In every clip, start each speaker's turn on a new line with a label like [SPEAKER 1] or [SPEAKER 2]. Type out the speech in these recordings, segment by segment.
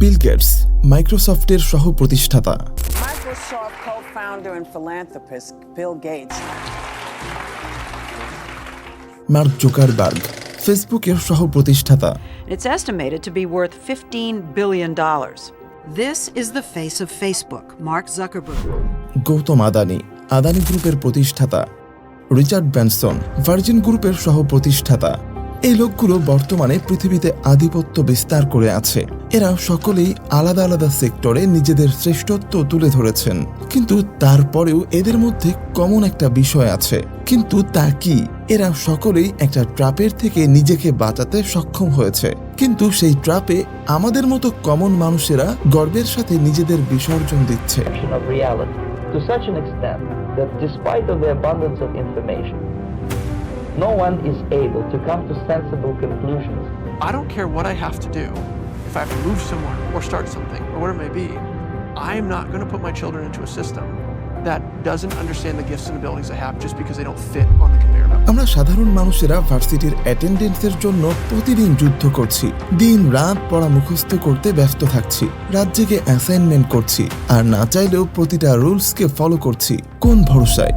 [SPEAKER 1] Bill Gates মাইক্রোসফটের সহ প্রতিষ্ঠাতা মার্ক জোকারবার্গ ফেসবুকের সহ প্রতিষ্ঠাতা
[SPEAKER 2] It's estimated to be worth $15 billion. This is the face of Facebook, Mark Zuckerberg.
[SPEAKER 1] Gautam Adani Adani গ্রুপের প্রতিষ্ঠাতা রিচার্ড ব্যানসন ভার্জিন গ্রুপের সহ প্রতিষ্ঠাতা এই লোকগুলো বর্তমানে পৃথিবীতে আধিপত্য বিস্তার করে আছে। এরা সকলেই আলাদা আলাদা সেক্টরে নিজেদের শ্রেষ্ঠত্ব তুলে ধরেছেন। কিন্তু তারপরেও এদের মধ্যে কমন একটা বিষয় আছে। কিন্তু তা কি? এরা সকলেই একটা ট্রাপের থেকে নিজেকে বাঁচাতে সক্ষম হয়েছে। কিন্তু সেই ট্রাপে আমাদের মতো কমন মানুষেরা গর্বের সাথে নিজেদের বিসর্জন দিচ্ছে।
[SPEAKER 3] To such an extent that despite of the abundance of information, no one is able to come to sensible conclusions.
[SPEAKER 4] I don't care what I have to do. If I have to move somewhere or start something or whatever it may be, I am not going to put my children into a system that doesn't understand the gifts and abilities I have just because they don't fit on the conveyor belt.
[SPEAKER 1] আমরা সাধারণ মানুষেরা ভার্সিটির অ্যাটেন্ডেন্সের জন্য প্রতিদিন যুদ্ধ করছি দিন রাত পড়া মুখস্থ করতে ব্যস্ত থাকছি রাত জেগে অ্যাসাইনমেন্ট করছি আর না চাইলেও প্রতিটা রুলসকে ফলো করছি কোন ভরসায়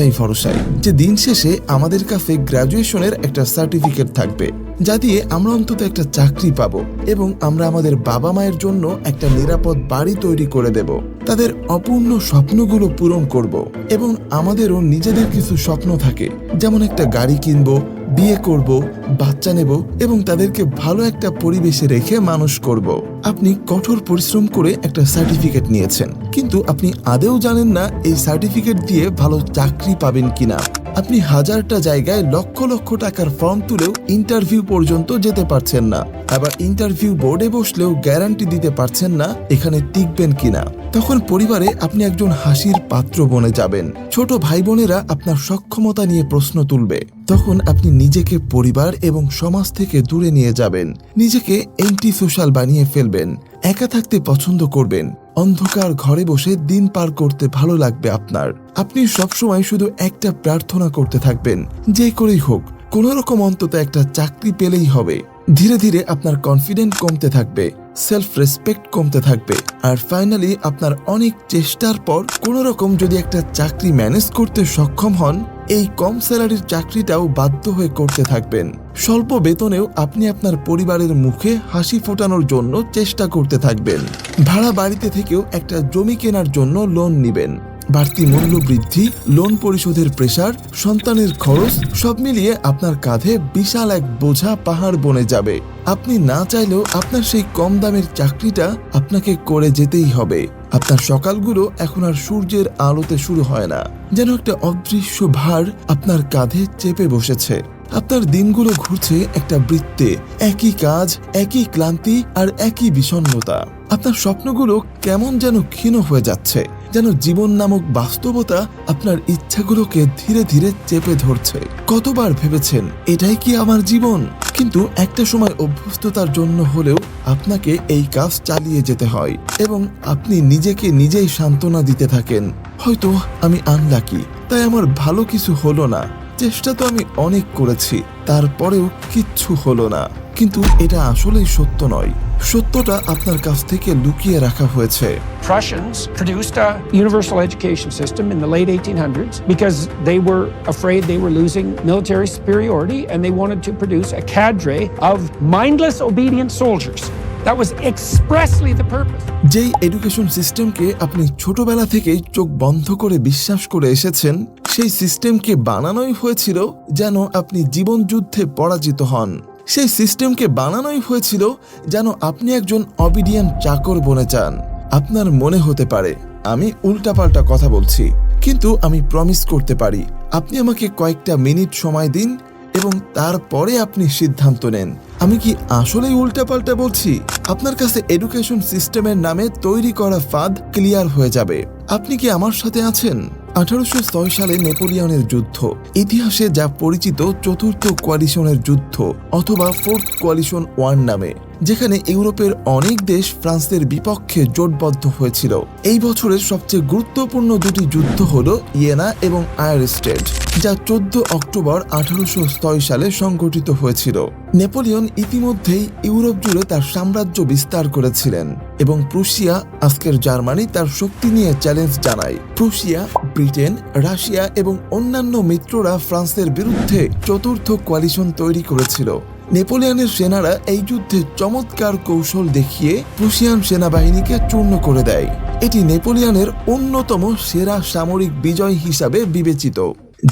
[SPEAKER 1] একটাই ভরসায় যে দিন শেষে আমাদের কাছে গ্রাজুয়েশনের একটা সার্টিফিকেট থাকবে, যা দিয়ে আমরা অন্তত একটা চাকরি পাব এবং আমরা আমাদের বাবা মায়ের জন্য একটা নিরাপদ বাড়ি তৈরি করে দেব। তাদের অপূর্ণ স্বপ্নগুলো পূরণ করব এবং আমাদেরও নিজেদের কিছু স্বপ্ন থাকে, যেমন একটা গাড়ি কিনবো বিয়ে করব, বাচ্চা নেব এবং তাদেরকে ভালো একটা পরিবেশে রেখে মানুষ করব। আপনি কঠোর পরিশ্রম করে একটা সার্টিফিকেট নিয়েছেন। কিন্তু আপনি আদেও জানেন না এই সার্টিফিকেট দিয়ে ভালো চাকরি পাবেন কিনা। আপনি হাজারটা জায়গায় লক্ষ লক্ষ টাকার ফর্ম তুলেও ইন্টারভিউ পর্যন্ত যেতে পারছেন না। আবার ইন্টারভিউ বোর্ডে বসলেও গ্যারান্টি দিতে পারছেন না এখানে টিকবেন কিনা তখন পরিবারে আপনি একজন হাসির পাত্র বনে যাবেন। ছোট ভাই বোনেরা আপনার সক্ষমতা নিয়ে প্রশ্ন তুলবে। তখন আপনি নিজেকে পরিবার এবং সমাজ থেকে দূরে নিয়ে যাবেন। নিজেকে এন্টি সোশ্যাল বানিয়ে ফেলবেন। একা থাকতে পছন্দ করবেন। অন্ধকার ঘরে বসে দিন পার করতে ভালো লাগবে আপনার। আপনি সবসময় শুধু একটা প্রার্থনা করতে থাকবেন, যে করেই হোক, কোনোরকম অন্তত একটা চাকরি পেলেই হবে। ধীরে ধীরে আপনার কনফিডেন্ট কমতে থাকবে। সেলফ রেসপেক্ট কমতে থাকবে। আর ফাইনালি আপনার অনেক চেষ্টার পর কোন রকম যদি একটা চাকরি ম্যানেজ করতে সক্ষম হন, এই কম স্যালারির চাকরিটাও বাধ্য হয়ে করতে থাকবেন। স্বল্প বেতনেও আপনি আপনার পরিবারের মুখে হাসি ফোটানোর জন্য চেষ্টা করতে থাকবেন। ভাড়া বাড়িতে থেকেও একটা জমি কেনার জন্য লোন নিবেন। বাড়তি মূল্য বৃদ্ধি লোন পরিশোধের প্রেসার সন্তানের খরচ, সব মিলিয়ে আপনার কাঁধে বিশাল এক বোঝা পাহাড় বনে যাবে। আপনি না চাইলেও আপনার সেই কম দামের চাকরিটা আপনাকে করে যেতেই হবে। আপনার সকালগুলো এখন আর সূর্যের আলোতে শুরু হয় না। যেন একটা অদৃশ্য ভার আপনার কাঁধে চেপে বসেছে। আপনার দিনগুলো ঘুরছে একটা বৃত্তে, একই কাজ, একই ক্লান্তি আর একই বিষণ্ণতা। আপনার স্বপ্নগুলো কেমন যেন ক্ষীণ হয়ে যাচ্ছে। যেন জীবন নামক বাস্তবতা আপনার ইচ্ছাগুলোকে ধীরে ধীরে চেপে ধরছে। কতবার ভেবেছেন, এটাই কি আমার জীবন? কিন্তু একটা সময় অভ্যস্ততার জন্য হলেও আপনাকে এই কাজ চালিয়ে যেতে হয় এবং আপনি নিজেকে নিজেই সান্ত্বনা দিতে থাকেন। হয়তো আমি আনলাকি তাই আমার ভালো কিছু হলো না। চেষ্টা তো আমি অনেক করেছি, তারপরেও কিচ্ছু হলো না। কিন্তু এটা আসলেই সত্য নয়। সত্যটা আপনার কাছ থেকে লুকিয়ে রাখা হয়েছে
[SPEAKER 5] Prussians produced a universal education system in the late 1800s because they were afraid they were losing military superiority and they wanted to produce a cadre of mindless, obedient soldiers. That was expressly the purpose.
[SPEAKER 1] যেই education সিস্টেমকে আপনি ছোটবেলা থেকেই চোখ বন্ধ করে বিশ্বাস করে এসেছেন সেই সিস্টেমকে বানানোই হয়েছিল যেন আপনি জীবন যুদ্ধে পরাজিত হন সেই সিস্টেমকে বানানোই হয়েছিল যেন আপনি একজন অবিডিয়ান চাকর বনে চান আপনার মনে হতে পারে, আমি উল্টাপাল্টা কথা বলছি, কিন্তু আমি প্রমিস করতে পারি, আপনি আমাকে কয়েকটা মিনিট সময় দিন এবং তারপরে আপনি সিদ্ধান্ত নেন। আমি কি আসলেই উল্টাপাল্টা বলছি? আপনার কাছে এডুকেশন সিস্টেমের নামে তৈরি করা ফাঁদ ক্লিয়ার হয়ে যাবে। আপনি কি আমার সাথে আছেন? আঠারোশো ছয় সালে নেপোলিয়নের যুদ্ধ। ইতিহাসে যা পরিচিত চতুর্থ কোয়ালিশনের যুদ্ধ অথবা ফোর্থ কোয়ালিশন ওয়ান নামে। যেখানে ইউরোপের অনেক দেশ ফ্রান্সের বিপক্ষে জোটবদ্ধ হয়েছিল। এই বছরের সবচেয়ে গুরুত্বপূর্ণ দুটি যুদ্ধ হল ইয়েনা এবং আয়ার স্টেট, যা চোদ্দ অক্টোবর আঠারোশো ছয় সালে সংঘটিত হয়েছিল। নেপোলিয়ন ইতিমধ্যেই ইউরোপ জুড়ে তার সাম্রাজ্য বিস্তার করেছিলেন এবং প্রুশিয়া, আজকের জার্মানি, তার শক্তি নিয়ে চ্যালেঞ্জ জানায়। প্রুশিয়া, ব্রিটেন, রাশিয়া এবং অন্যান্য মিত্ররা ফ্রান্সের বিরুদ্ধে চতুর্থ কোয়ালিশন তৈরি করেছিল। নেপোলিয়নের সেনারা এই যুদ্ধে চমৎকার কৌশল দেখিয়ে প্রুশিয়ান সেনাবাহিনীকে চূর্ণ করে দেয়। এটি নেপোলিয়নের অন্যতম সেরা সামরিক বিজয় হিসাবে বিবেচিত।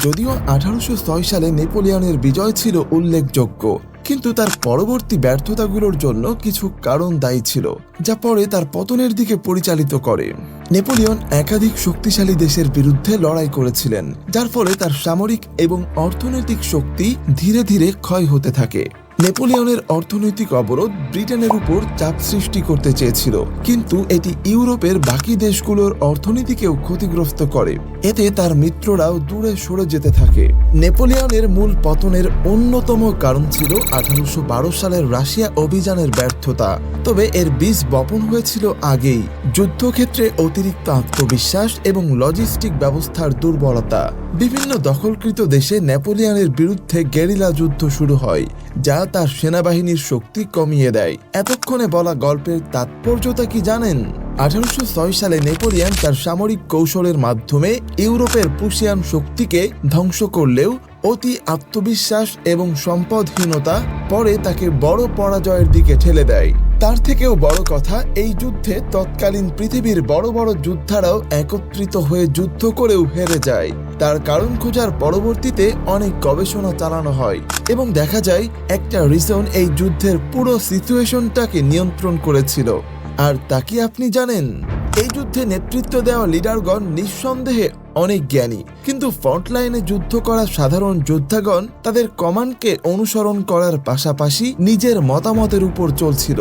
[SPEAKER 1] যদিও আঠারোশো ছয় সালে নেপোলিয়নের বিজয় ছিল উল্লেখযোগ্য, কিন্তু তার পরবর্তী ব্যর্থতাগুলোর জন্য কিছু কারণ দায়ী ছিল, যা পরে তার পতনের দিকে পরিচালিত করে। নেপোলিয়ন একাধিক শক্তিশালী দেশের বিরুদ্ধে লড়াই করেছিলেন, যার ফলে তার সামরিক এবং অর্থনৈতিক শক্তি ধীরে ধীরে ক্ষয় হতে থাকে। নেপোলিয়নের অর্থনৈতিক অবরোধ ব্রিটেনের উপর চাপ সৃষ্টি করতে চেয়েছিল। কিন্তু এটি ইউরোপের বাকি দেশগুলোর অর্থনীতিকেও ক্ষতিগ্রস্ত করে। এতে তার মিত্ররাও দূরে সরে যেতে থাকে। নেপোলিয়নের মূল পতনের অন্যতম কারণ ছিল আঠারোশো বারো সালের রাশিয়া অভিযানের ব্যর্থতা। তবে এর বীজ বপন হয়েছিল আগেই। যুদ্ধক্ষেত্রে অতিরিক্ত আত্মবিশ্বাস এবং লজিস্টিক ব্যবস্থার দুর্বলতা। বিভিন্ন দখলকৃত দেশে নেপোলিয়নের বিরুদ্ধে গেরিলা যুদ্ধ শুরু হয়, যা তার সেনাবাহিনীর শক্তি কমিয়ে দেয়। এতক্ষণে বলা গল্পের তাৎপর্যতা কি জানেন? আঠারোশো ছয় সালে নেপোলিয়ান তার সামরিক কৌশলের মাধ্যমে ইউরোপের প্রুশিয়ান শক্তিকে ধ্বংস করলেও অতি আত্মবিশ্বাস এবং সম্পদহীনতা পরে তাকে বড় পরাজয়ের দিকে ঠেলে দেয়। তার থেকেও বড় কথা, এই যুদ্ধে তৎকালীন পৃথিবীর বড় বড় যোদ্ধারাও একত্রিত হয়ে যুদ্ধ করেও হেরে যায়। তার কারণ খোঁজার পরবর্তীতে অনেক গবেষণা চালানো হয় এবং দেখা যায়, একটা রিজন এই যুদ্ধের পুরো সিচুয়েশনটাকে নিয়ন্ত্রণ করেছিল। আর তা কি আপনি জানেন? এই যুদ্ধে নেতৃত্ব দেওয়া লিডারগণ নিঃসন্দেহে অনেক জ্ঞানী। কিন্তু ফ্রন্টলাইনে যুদ্ধ করা সাধারণ যোদ্ধাগণ তাদের কমান্ডকে অনুসরণ করার পাশাপাশি নিজের মতামতের উপর চলছিল,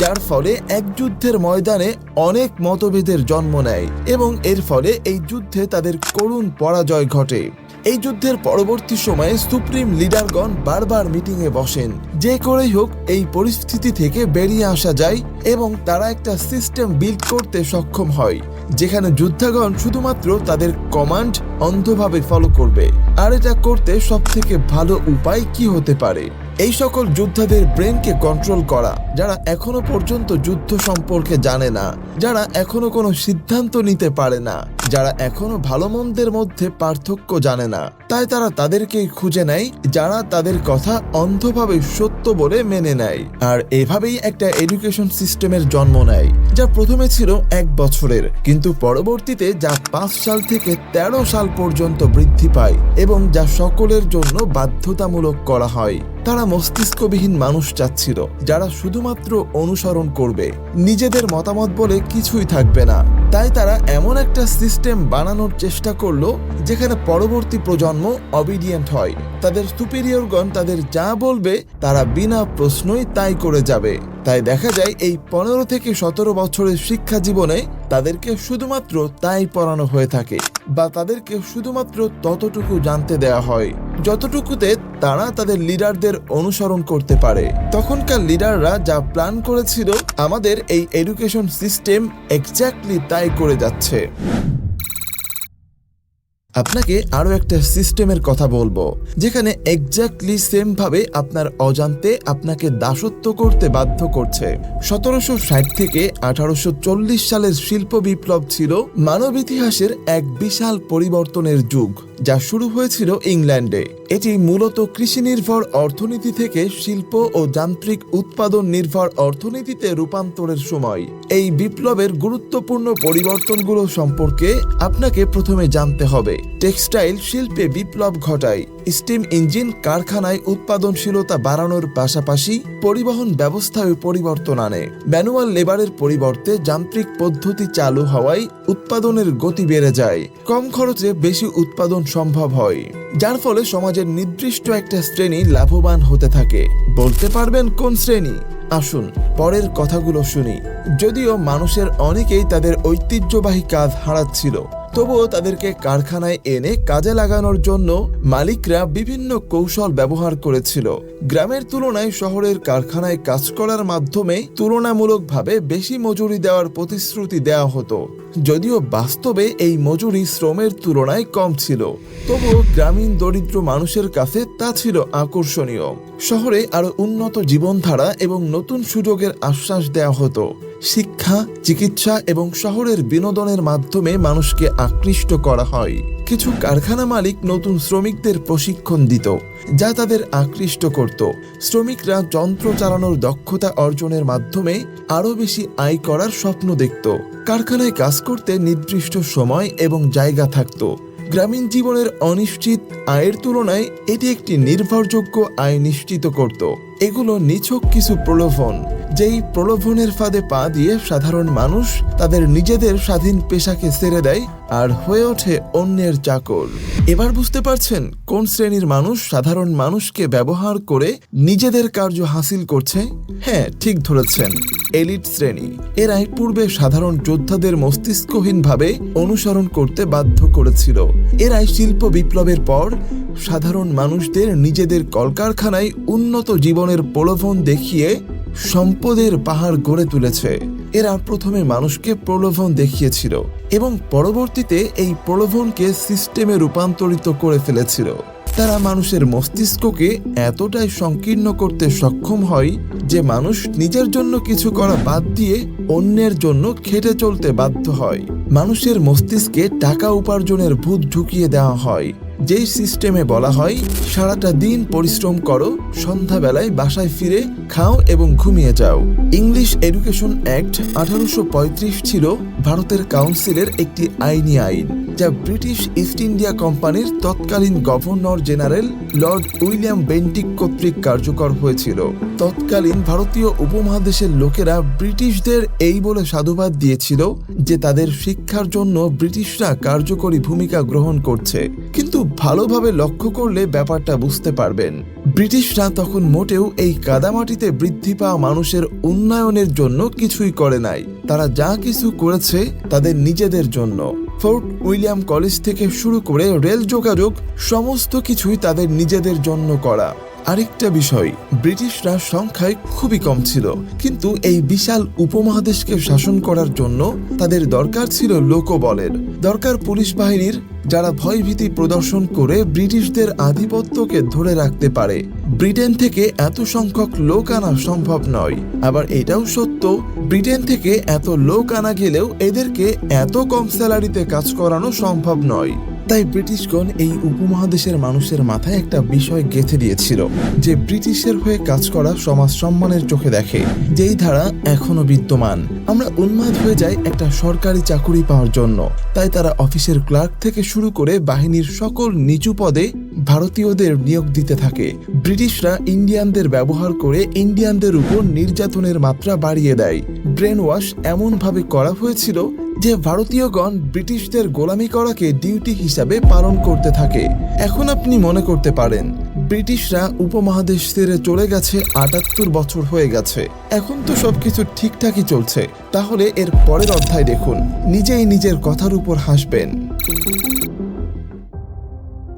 [SPEAKER 1] যার ফলে এক যুদ্ধের ময়দানে অনেক মতভেদের জন্ম নেয় এবং এর ফলে এই যুদ্ধে তাদের করুণ পরাজয় ঘটে। এই যুদ্ধের পরবর্তী সময়ে সুপ্রিম লিডারগণ বারবার মিটিংয়ে বসেন। যে করেই হোক, এই পরিস্থিতি থেকে বেরিয়ে আসা যায় এবং তারা একটা সিস্টেম বিল্ড করতে সক্ষম হয়, যেখানে যুদ্ধাগণ শুধুমাত্র তাদের কমান্ড অন্ধভাবে ফলো করবে। আর এটা করতে সব থেকে ভালো উপায় কি হতে পারে? এই সকল যোদ্ধাদের ব্রেনকে কন্ট্রোল করা। যারা এখনও পর্যন্ত যুদ্ধ সম্পর্কে জানে না, যারা এখনও কোনো সিদ্ধান্ত নিতে পারে না, যারা এখনও ভালো মন্দের মধ্যে পার্থক্য জানে না, তাই তারা তাদেরকেই খুঁজে নেয়, যারা তাদের কথা অন্ধভাবে সত্য বলে মেনে নেয়। আর এভাবেই একটা এডুকেশন সিস্টেমের জন্ম নেয়, যা প্রথমে ছিল এক বছরের, কিন্তু পরবর্তীতে যা পাঁচ সাল থেকে ১৩ সাল পর্যন্ত বৃদ্ধি পায় এবং যা সকলের জন্য বাধ্যতামূলক করা হয়। তারা মস্তিষ্কবিহীন মানুষ চাচ্ছিল, যারা শুধুমাত্র অনুসরণ করবে। নিজেদের মতামত বলে কিছুই থাকবে না। তাই তারা এমন একটা সিস্টেম বানানোর চেষ্টা করল, যেখানে পরবর্তী প্রজন্ম অবিডিয়েন্ট হয়। তাদের সুপিরিয়রগণ তাদের যা বলবে, তারা বিনা প্রশ্নই তাই করে যাবে। তাই দেখা যায় এই পনেরো থেকে সতেরো বছরের শিক্ষা জীবনে তাদেরকে শুধুমাত্র তাই পড়ানো হয়ে থাকে বা তাদেরকে শুধুমাত্র ততটুকু জানতে দেওয়া হয়। যতটুকুতে তারা তাদের লিডারদের অনুসরণ করতে পারে। তখনকার লিডাররা যা প্ল্যান করেছিল, আমাদের এই এডুকেশন সিস্টেম এক্স্যাক্টলি তাই করে যাচ্ছে। আপনাকে আরও একটা সিস্টেমের কথা বলব, যেখানে এক্স্যাক্টলি সেমভাবে আপনার অজান্তে আপনাকে দাসত্ব করতে বাধ্য করছে। সতেরোশো ষাট থেকে আঠারোশো চল্লিশ সালের শিল্প বিপ্লব ছিল মানব ইতিহাসের এক বিশাল পরিবর্তনের যুগ, যা শুরু হয়েছিল ইংল্যান্ডে। এটি মূলত কৃষি নির্ভর অর্থনীতি থেকে শিল্প ও যান্ত্রিক উৎপাদন নির্ভর অর্থনীতিতে রূপান্তরের সময়। এই বিপ্লবের গুরুত্বপূর্ণ পরিবর্তনগুলো সম্পর্কে আপনাকে প্রথমে জানতে হবে। টেক্সটাইল শিল্পে বিপ্লব ঘটায়। স্টিম ইঞ্জিন কারখানায় উৎপাদনশীলতা বাড়ানোর পাশাপাশি পরিবহন ব্যবস্থায় পরিবর্তন আনে। ম্যানুয়াল লেবারের পরিবর্তে যান্ত্রিক পদ্ধতি চালু হওয়ায় উৎপাদনের গতি বেড়ে যায়। কম খরচে বেশি উৎপাদন সম্ভব হয়। যার ফলে সমাজের নির্দিষ্ট একটা শ্রেণি লাভবান হতে থাকে। বলতে পারবেন কোন শ্রেণি? আসুন পরের কথাগুলো শুনি। যদিও মানুষের অনেকেই তাদের ঐতিহ্যবাহী কাজ হারাচ্ছিল। তবুও তাদেরকে কারখানায় এনে কাজে লাগানোর জন্য মালিকরা বিভিন্ন কৌশল ব্যবহার করেছিল। গ্রামের তুলনায় শহরের কারখানায় কাজ করার মাধ্যমে তুলনামূলকভাবে বেশি মজুরি দেওয়ার প্রতিশ্রুতি দেওয়া হতো। যদিও বাস্তবে এই মজুরি শ্রমের তুলনায় কম ছিল। তবুও গ্রামীণ দরিদ্র মানুষের কাছে তা ছিল আকর্ষণীয়। শহরে আরও উন্নত জীবনধারা এবং নতুন সুযোগের আশ্বাস দেওয়া হতো। শিক্ষা, চিকিৎসা এবং শহরের বিনোদনের মাধ্যমে মানুষকে আকৃষ্ট করা হয়। কিছু কারখানা মালিক নতুন শ্রমিকদের প্রশিক্ষণ দিত, যা তাদের আকৃষ্ট করত। শ্রমিকরা যন্ত্র চালানোর দক্ষতা অর্জনের মাধ্যমে আরও বেশি আয় করার স্বপ্ন দেখত। কারখানায় কাজ করতে নির্দিষ্ট সময় এবং জায়গা থাকতো। গ্রামীণ জীবনের অনিশ্চিত আয়ের তুলনায় এটি একটি নির্ভরযোগ্য আয় নিশ্চিত করত। এগুলো নিছক কিছু প্রলোভন। যেই প্রলোভনের ফাঁদে পা দিয়ে সাধারণ মানুষ তাদের নিজেদের স্বাধীন পেশাকে ছেড়ে দেয় আর হয়ে ওঠে অন্যের চাকর। এবার বুঝতে পারছেন কোন শ্রেণির মানুষ সাধারণ মানুষকে ব্যবহার করে নিজেদের কার্য হাসিল করছে? হ্যাঁ ঠিক ধরেছেন, এলিট শ্রেণি। এরাই পূর্বে সাধারণ যোদ্ধাদের মস্তিষ্কহীনভাবে অনুসরণ করতে বাধ্য করেছিল। এরাই শিল্প বিপ্লবের পর সাধারণ মানুষদের নিজেদের কলকারখানায় উন্নত জীবনের প্রলোভন দেখিয়ে সম্পদের পাহাড় গড়ে তুলেছে। এরা প্রথমে মানুষকে প্রলোভন দেখিয়েছিল এবং পরবর্তীতে এই প্রলোভনকে সিস্টেমে রূপান্তরিত করে ফেলেছিল। তারা মানুষের মস্তিষ্ককে এতটাই সংকীর্ণ করতে সক্ষম হয় যে মানুষ নিজের জন্য কিছু করা বাদ দিয়ে অন্যের জন্য খেটে চলতে বাধ্য হয়। মানুষের মস্তিষ্কে টাকা উপার্জনের ভূত ঢুকিয়ে দেওয়া হয়। যেই সিস্টেমে বলা হয়, সারাটা দিন পরিশ্রম করো, সন্ধ্যাবেলায় বাসায় ফিরে খাও এবং ঘুমিয়ে যাও। ইংলিশ এডুকেশন অ্যাক্ট আঠারোশো পঁয়ত্রিশ ছিল ভারতের কাউন্সিলের একটি আইনি আইন, যা ব্রিটিশ ইস্ট ইন্ডিয়া কোম্পানির তৎকালীন governor general Lord William Bentinck কর্তৃক কার্যকর হয়েছিল। তৎকালীন ভারতীয় উপমহাদেশের লোকেরা ব্রিটিশদের এই বলে সাধুবাদ দিয়েছিল যে তাদের শিক্ষার জন্য ব্রিটিশরা কার্যকরী ভূমিকা গ্রহণ করছে। কিন্তু ভালোভাবে লক্ষ্য করলে ব্যাপারটা বুঝতে পারবেন। ব্রিটিশরা তখন মোটেও এই কাদামাটিতে বৃদ্ধি পাওয়া মানুষের উন্নয়নের জন্য কিছুই করে নাই। তারা যা কিছু করেছে তাদের নিজেদের জন্য। ফোর্ট উইলিয়াম কলেজ থেকে শুরু করে রেল যোগাযোগ, সমস্ত কিছুই তাদের নিজেদের জন্য করা। আরেকটা বিষয়, ব্রিটিশরা সংখ্যায় খুবই কম ছিল, কিন্তু এই বিশাল উপমহাদেশকে শাসন করার জন্য তাদের দরকার ছিল লোকবলের। দরকার পুলিশ বাহিনীর, যারা ভয়ভীতি প্রদর্শন করে ব্রিটিশদের আধিপত্যকে ধরে রাখতে পারে। ব্রিটেন থেকে এত সংখ্যক লোক আনা সম্ভব নয়। আবার এটাও সত্য, ব্রিটেন থেকে এত লোক আনা গেলেও এদেরকে এত কম স্যালারিতে কাজ করানো সম্ভব নয়। তাই ব্রিটিশগণ এই উপমহাদেশের মানুষের মাথায় একটা বিষয় গেঁথে দিয়েছিল, যে ব্রিটিশের হয়ে কাজ করা সমাজ সম্মানের চোখে দেখে যেই ধারা এখনও বিদ্যমান। আমরা উন্মাদ হয়ে যাই একটা সরকারি চাকুরি পাওয়ার জন্য। তাই তারা অফিসের ক্লার্ক থেকে শুরু করে বাহিনীর সকল নিচু পদে ভারতীয়দের নিয়োগ দিতে থাকে। ব্রিটিশরা ইন্ডিয়ানদের ব্যবহার করে ইন্ডিয়ানদের উপর নির্যাতনের মাত্রা বাড়িয়ে দেয়। ব্রেন ওয়াশ এমনভাবে করা হয়েছিল যে ভারতীয়গণ ব্রিটিশদের গোলামি করাকে ডিউটি হিসাবে পালন করতে থাকে। এখন আপনি মনে করতে পারেন, ব্রিটিশরা উপমহাদেশ ছেড়ে চলে গেছে আটাত্তর বছর হয়ে গেছে। এখন তো সবকিছু ঠিকঠাকই চলছে। তাহলে এর পরের অধ্যায় দেখুন। নিজেই নিজের কথার উপর হাসবেন।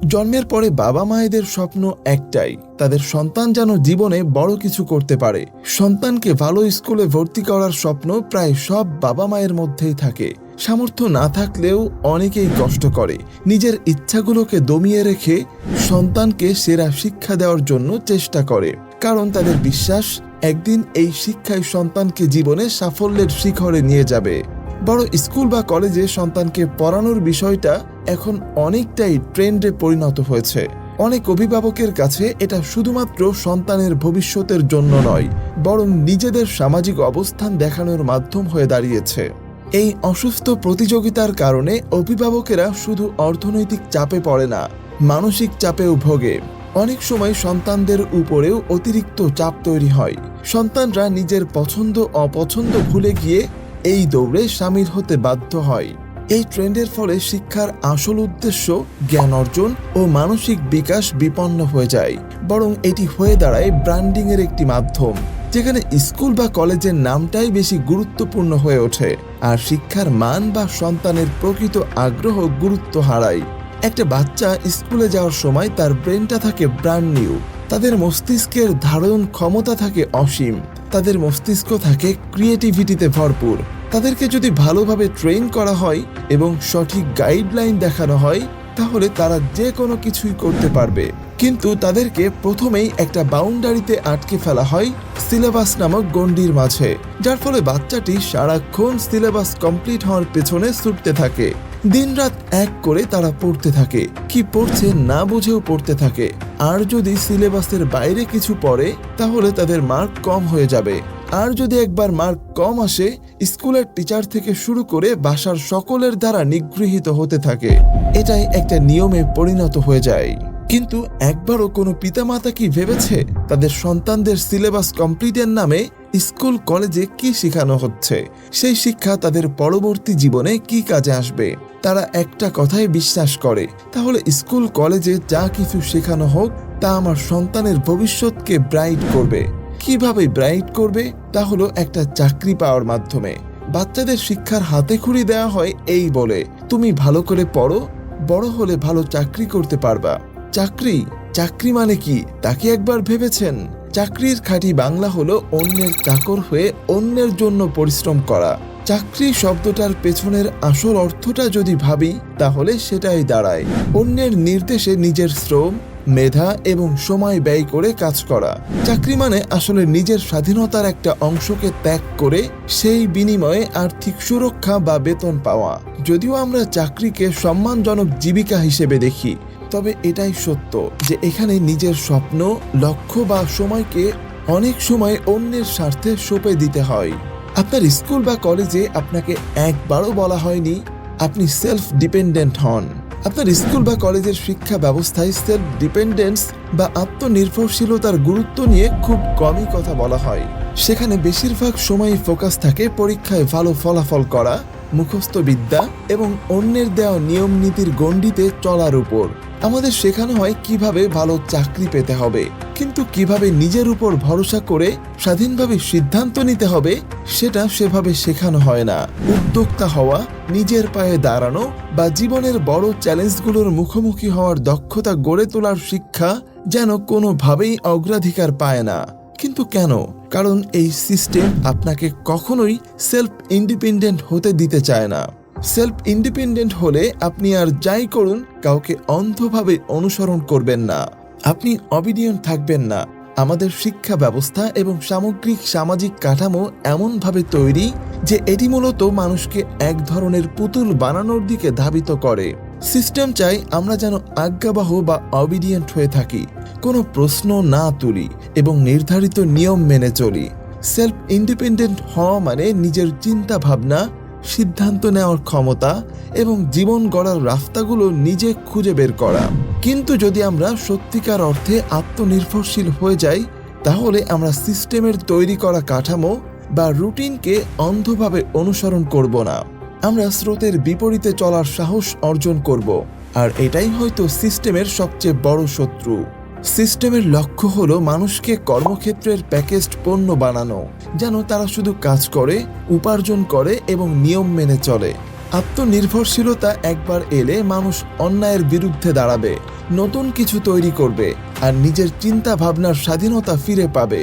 [SPEAKER 1] জন্মের পরে বাবা মায়েদের স্বপ্ন একটাই, তাদের সন্তান যেন জীবনে বড় কিছু করতে পারে। সন্তানকে ভালো স্কুলে ভর্তি করার স্বপ্ন প্রায় সব বাবা মায়ের মধ্যেই থাকে। সামর্থ্য না থাকলেও অনেকেই কষ্ট করে। নিজের ইচ্ছাগুলোকে দমিয়ে রেখে সন্তানকে সেরা শিক্ষা দেওয়ার জন্য চেষ্টা করে। কারণ তাদের বিশ্বাস, একদিন এই শিক্ষাই সন্তানকে জীবনে সাফল্যের শিখরে নিয়ে যাবে। বড় স্কুল বা কলেজে সন্তানকে পড়ানোর বিষয়টা এখন অনেকটাই ট্রেন্ডে পরিণত হয়েছে। অনেক অভিভাবকের কাছে এটা শুধুমাত্র সন্তানের ভবিষ্যতের জন্য নয়, বরং নিজেদের সামাজিক অবস্থান দেখানোর মাধ্যম হয়ে দাঁড়িয়েছে। এই অসুস্থ প্রতিযোগিতার কারণে অভিভাবকেরা শুধু অর্থনৈতিক চাপে পড়ে না, মানসিক চাপেও ভোগে। অনেক সময় সন্তানদের উপরেও অতিরিক্ত চাপ তৈরি হয়। সন্তানরা নিজের পছন্দ অপছন্দ ভুলে গিয়ে এই দৌড়ে সামিল হতে বাধ্য হয়। এই ট্রেন্ডের ফলে শিক্ষার আসল উদ্দেশ্য জ্ঞান অর্জন ও মানসিক বিকাশ বিপন্ন হয়ে যায়। বরং এটি হয়ে দাঁড়ায় ব্র্যান্ডিং এর একটি মাধ্যম, যেখানে স্কুল বা কলেজের নামটাই বেশি গুরুত্বপূর্ণ হয়ে ওঠে আর শিক্ষার মান বা সন্তানের প্রকৃত আগ্রহ গুরুত্ব হারায়। একটা বাচ্চা স্কুলে যাওয়ার সময় তার ব্রেনটা থাকে ব্র্যান্ড নিউ, তাদের মস্তিষ্কের ধারণ ক্ষমতা থাকে অসীম, তাদের মস্তিষ্ক থাকে ক্রিয়েটিভিটিতে ভরপুর। তাদেরকে যদি ভালোভাবে ট্রেন করা হয় এবং সঠিক গাইডলাইন দেখানো হয়, তাহলে তারা যে কোনো কিছুই করতে পারবে। কিন্তু তাদেরকে প্রথমেই একটা বাউন্ডারিতে আটকে ফেলা হয় সিলেবাস নামক গণ্ডির মাঝে, যার ফলে বাচ্চাটি সারাক্ষণ সিলেবাস কমপ্লিট হওয়ার পেছনে ছুটতে থাকে। দিনরাত এক করে তারা পড়তে থাকে, কি পড়ছে না বুঝেও পড়তে থাকে। আর যদি সিলেবাসের বাইরে কিছু পড়ে, তাহলে তাদের মার্ক কম হয়ে যাবে। আর যদি একবার মার্ক কম আসে, স্কুলের টিচার থেকে শুরু করে বাসার সকলের দ্বারা নিগৃহীত হতে থাকে। এটাই একটা নিয়মে পরিণত হয়ে যায়। কিন্তু একবারও কোনো পিতামাতা কি ভেবেছে তাদের সন্তানদের সিলেবাস কমপ্লিটের নামে স্কুল কলেজে কি শেখানো হচ্ছে? সেই শিক্ষা তাদের পরবর্তী জীবনে কি কাজে আসবে? তারা একটা কথাই বিশ্বাস করে, তাহলে স্কুল কলেজে যা কিছু শেখানো হোক, তা আমার সন্তানের ভবিষ্যৎকে ব্রাইট করবে। কীভাবে ব্রাইট করবে তা হলো একটা চাকরি পাওয়ার মাধ্যমে। বাচ্চাদের শিক্ষার হাতে খুঁড়ি দেওয়া হয় এই বলে। তুমি ভালো করে পড়ো, বড় হলে ভালো চাকরি করতে পারবা। চাকরি? চাকরি মানে কি? তাকে একবার ভেবেছেন? চাকরির খাঁটি বাংলা হলো অন্যের চাকর হয়ে অন্যের জন্য পরিশ্রম করা। চাকরি শব্দটার পেছনের আসল অর্থটা যদি ভাবি, তাহলে সেটাই দাঁড়ায়। অন্যের নির্দেশে নিজের শ্রম মেধা এবং সময় ব্যয় করে কাজ করা। চাকরি মানে আসলে নিজের স্বাধীনতার একটা অংশকে ত্যাগ করে সেই বিনিময়ে আর্থিক সুরক্ষা বা বেতন পাওয়া। যদিও আমরা চাকরিকে সম্মানজনক জীবিকা হিসেবে দেখি, তবে এটাই সত্য যে এখানে নিজের স্বপ্ন, লক্ষ্য বা সময়কে অনেক সময় অন্যের স্বার্থে সঁপে দিতে হয়। আপনার স্কুল বা কলেজে আপনাকে একবারও বলা হয়নি, আপনি সেলফ ডিপেন্ডেন্ট হন। আপনার স্কুল বা কলেজের শিক্ষা ব্যবস্থায় সেলফ ডিপেন্ডেন্স বা আত্মনির্ভরশীলতার গুরুত্ব নিয়ে খুব কমই কথা বলা হয়। সেখানে বেশিরভাগ সময়ই ফোকাস থাকে পরীক্ষায় ভালো ফলাফল করা মুখস্থ বিদ্যা এবং অন্যের দেওয়া নিয়ম নীতির গণ্ডিতে চলার উপর। আমাদের শেখানো হয় কীভাবে ভালো চাকরি পেতে হবে, কিন্তু কীভাবে নিজের উপর ভরসা করে স্বাধীনভাবে সিদ্ধান্ত নিতে হবে, সেটা সেভাবে শেখানো হয় না। উদ্যোক্তা হওয়া, নিজের পায়ে দাঁড়ানো বা জীবনের বড় চ্যালেঞ্জগুলোর মুখোমুখি হওয়ার দক্ষতা গড়ে তোলার শিক্ষা যেন কোনোভাবেই অগ্রাধিকার পায় না। কিন্তু কেন? কারণ এই সিস্টেম আপনাকে কখনোই সেলফ ইন্ডিপেন্ডেন্ট হতে দিতে চায় না। সেলফ ইন্ডিপেন্ডেন্ট হলে আপনি আর যাই করুন, কাউকে অন্ধভাবে অনুসরণ করবেন না। আপনি অবিডিয়েন্ট থাকবেন না। আমাদের শিক্ষা ব্যবস্থা এবং সামগ্রিক সামাজিক কাঠামো এমনভাবে তৈরি যে এটি মূলত মানুষকে এক ধরনের পুতুল বানানোর দিকে ধাবিত করে। সিস্টেম চাই আমরা যেন আজ্ঞাবাহ বা অবিডিয়েন্ট হয়ে থাকি। কোনো প্রশ্ন না তুলি এবং নির্ধারিত নিয়ম মেনে চলি। সেলফ ইন্ডিপেন্ডেন্ট হওয়া মানে নিজের চিন্তা ভাবনা সিদ্ধান্ত নেওয়ার ক্ষমতা এবং জীবন গড়ার রাস্তাগুলো নিজে খুঁজে বের করা। কিন্তু যদি আমরা সত্যিকার অর্থে আত্মনির্ভরশীল হয়ে যাই, তাহলে আমরা সিস্টেমের তৈরি করা কাঠামো বা রুটিনকে অন্ধভাবে অনুসরণ করব না। আমরা স্রোতের বিপরীতে চলার সাহস অর্জন করব। আর এটাই হয়তো সিস্টেমের সবচেয়ে বড় শত্রু। সিস্টেমের লক্ষ্য হলো মানুষকে কর্মক্ষেত্রের প্যাকেজড পণ্য বানানো, যেন তারা শুধু কাজ করে, উপার্জন করে এবং নিয়ম মেনে চলে। আত্মনির্ভরশীলতা একবার এলে মানুষ অন্যায়ের বিরুদ্ধে দাঁড়াবে, নতুন কিছু তৈরি করবে আর নিজের চিন্তা ভাবনার স্বাধীনতা ফিরে পাবে।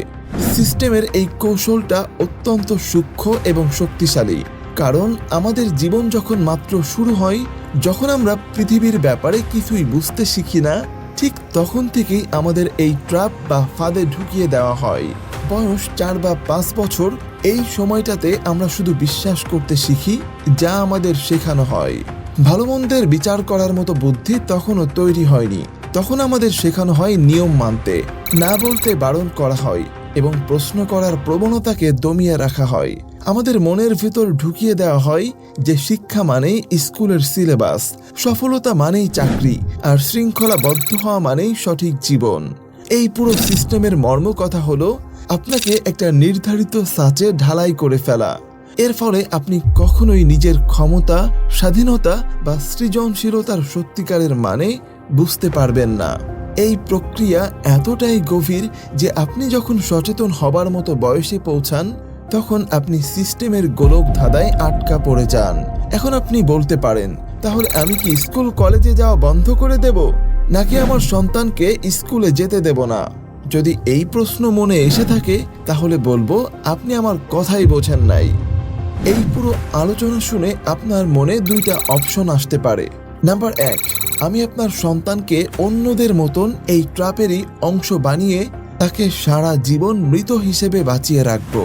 [SPEAKER 1] সিস্টেমের এই কৌশলটা অত্যন্ত সূক্ষ্ম এবং শক্তিশালী, কারণ আমাদের জীবন যখন মাত্র শুরু হয়, যখন আমরা পৃথিবীর ব্যাপারে কিছুই বুঝতে শিখি না ঠিক তখন থেকেই আমাদের এই ট্রাপ বা ফাঁদে ঢুকিয়ে দেওয়া হয়। বয়স চার বা পাঁচ বছর, এই সময়টাতে আমরা শুধু বিশ্বাস করতে শিখি যা আমাদের শেখানো হয়। ভালো মন্দের বিচার করার মতো বুদ্ধি তখনও তৈরি হয়নি। তখন আমাদের শেখানো হয় নিয়ম মানতে, না বলতে বারণ করা হয় এবং প্রশ্ন করার প্রবণতাকে দমিয়ে রাখা হয়। আমাদের মনের ভিতর ঢুকিয়ে দেওয়া হয় যে শিক্ষা মানেই স্কুলের সিলেবাস, সফলতা মানেই চাকরি, আর শৃঙ্খলাবদ্ধ হওয়া মানেই সঠিক জীবন। এই পুরো সিস্টেমের মর্ম কথা হলো, আপনাকে একটা নির্ধারিত সাচে ঢালাই করে ফেলা। এর ফলে আপনি কখনোই নিজের ক্ষমতা, স্বাধীনতা বা সৃজনশীলতার সত্যিকারের মানে বুঝতে পারবেন না। এই প্রক্রিয়া এতটাই গভীর যে আপনি যখন সচেতন হবার মতো বয়সে পৌঁছান তখন আপনি সিস্টেমের গোলক ধাঁধায় আটকা পড়ে যান। এখন আপনি বলতে পারেন, তাহলে আমি কি স্কুল কলেজে যাওয়া বন্ধ করে দেব? নাকি আমার সন্তানকে স্কুলে যেতে দেব না? যদি এই প্রশ্ন মনে এসে থাকে, তাহলে বলব, আপনি আমার কথাই বোঝেন নাই। এই পুরো আলোচনা শুনে আপনার মনে দুইটা অপশন আসতে পারে। নাম্বার এক, আমি আপনার সন্তানকে অন্যদের মতন এই ট্রাপেরই অংশ বানিয়ে তাকে সারা জীবন মৃত হিসেবে বাঁচিয়ে রাখব।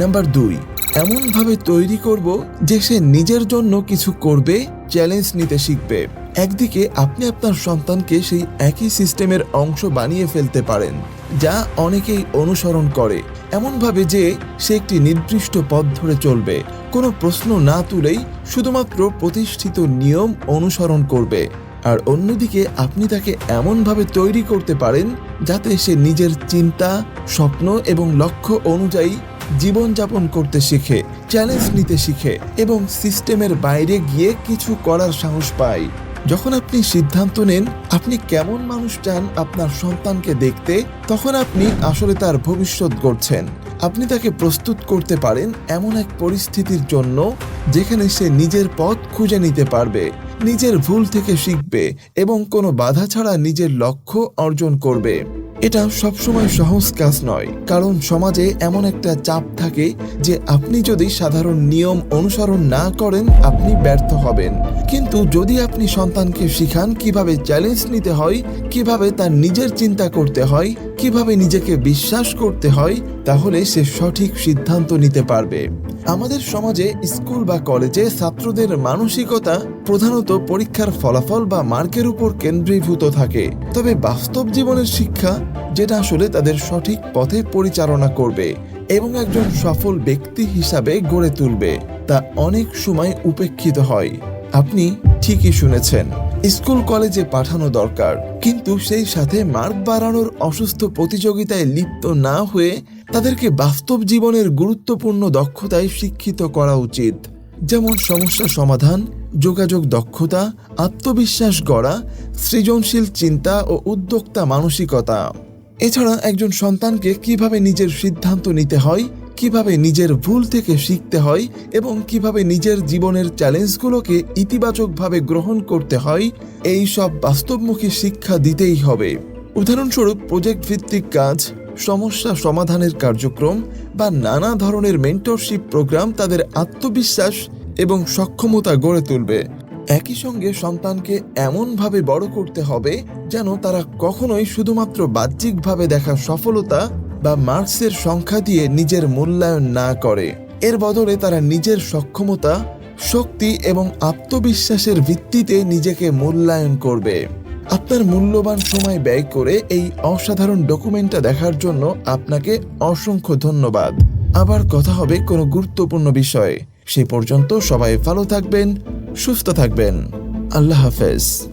[SPEAKER 1] নাম্বার দুই, এমনভাবে তৈরি করব যে সে নিজের জন্য কিছু করবে চ্যালেঞ্জ নিতে শিখবে। একদিকে আপনি আপনার সন্তানকে সেই একই সিস্টেমের অংশ বানিয়ে ফেলতে পারেন, যা অনেকেই অনুসরণ করে। এমনভাবে যে সে একটি নির্দিষ্ট পথ ধরে চলবে, কোনো প্রশ্ন না তুলেই শুধুমাত্র প্রতিষ্ঠিত নিয়ম অনুসরণ করবে। আর অন্যদিকে আপনি তাকে এমনভাবে তৈরি করতে পারেন, যাতে সে নিজের চিন্তা, স্বপ্ন এবং লক্ষ্য অনুযায়ী জীবনযাপন করতে শিখে চ্যালেঞ্জ নিতে শিখে এবং সিস্টেমের বাইরে গিয়ে কিছু করার সাহস পায়। যখন আপনি সিদ্ধান্ত নেন আপনি কেমন মানুষ চান আপনার সন্তানকে দেখতে, তখন আপনি আসলে তার ভবিষ্যৎ গড়ছেন। আপনি তাকে প্রস্তুত করতে পারেন এমন এক পরিস্থিতির জন্য যেখানে সে নিজের পথ খুঁজে নিতে পারবে। নিজের ভুল থেকে শিখবে এবং কোনো বাধা ছাড়া নিজের লক্ষ্য অর্জন করবে। এটা সবসময় সহজ কাজ নয়, কারণ সমাজে এমন একটা চাপ থাকে যে আপনি যদি সাধারণ নিয়ম অনুসরণ না করেন, আপনি ব্যর্থ হবেন। কিন্তু যদি আপনি সন্তানকে শিখান কীভাবে চ্যালেঞ্জ নিতে হয়, কীভাবে তার নিজের চিন্তা করতে হয় কীভাবে নিজেকে বিশ্বাস করতে হয়, তাহলে সে সঠিক সিদ্ধান্ত নিতে পারবে। আমাদের সমাজে স্কুল বা কলেজে ছাত্রদের মানসিকতা প্রধানত পরীক্ষার ফলাফল বা মার্কের উপর কেন্দ্রীভূত থাকে। তবে বাস্তব জীবনের শিক্ষা, যেটা আসলে তাদের সঠিক পথে পরিচালনা করবে এবং একজন সফল ব্যক্তি হিসাবে গড়ে তুলবে, তা অনেক সময় উপেক্ষিত হয়। আপনি ঠিকই শুনেছেন। স্কুল কলেজে পাঠানো দরকার। কিন্তু সেই সাথে মার্ক বাড়ানোর অসুস্থ প্রতিযোগিতায় লিপ্ত না হয়ে তাদেরকে বাস্তব জীবনের গুরুত্বপূর্ণ দক্ষতায় শিক্ষিত করা উচিত। যেমন সমস্যা সমাধান, যোগাযোগ দক্ষতা, আত্মবিশ্বাস গড়া, সৃজনশীল চিন্তা ও উদ্যোক্তা মানসিকতা। এছাড়া একজন সন্তানকে কীভাবে নিজের সিদ্ধান্ত নিতে হয় কীভাবে নিজের ভুল থেকে শিখতে হয় এবং কীভাবে নিজের জীবনের চ্যালেঞ্জগুলোকে ইতিবাচকভাবে গ্রহণ করতে হয়, এই সব বাস্তবমুখী শিক্ষা দিতেই হবে। উদাহরণস্বরূপ প্রজেক্ট ভিত্তিক কাজ, সমস্যা সমাধানের কার্যক্রম বা নানা ধরনের মেন্টরশিপ প্রোগ্রাম তাদের আত্মবিশ্বাস এবং সক্ষমতা গড়ে তুলবে। একই সঙ্গে সন্তানকে এমনভাবে বড় করতে হবে যেন তারা কখনোই শুধুমাত্র বাহ্যিকভাবে দেখা সফলতা বা মার্কসের সংখ্যা দিয়ে নিজের মূল্যায়ন না করে। এর বদলে তারা নিজের সক্ষমতা, শক্তি এবং আত্মবিশ্বাসের ভিত্তিতে নিজেকে মূল্যায়ন করবে। আপনার মূল্যবান সময় ব্যয় করে এই অসাধারণ ডকুমেন্টটা দেখার জন্য আপনাকে অসংখ্য ধন্যবাদ। আবার কথা হবে কোনো গুরুত্বপূর্ণ বিষয়ে। সে পর্যন্ত সবাই ভালো থাকবেন, সুস্থ থাকবেন। আল্লাহ হাফেজ।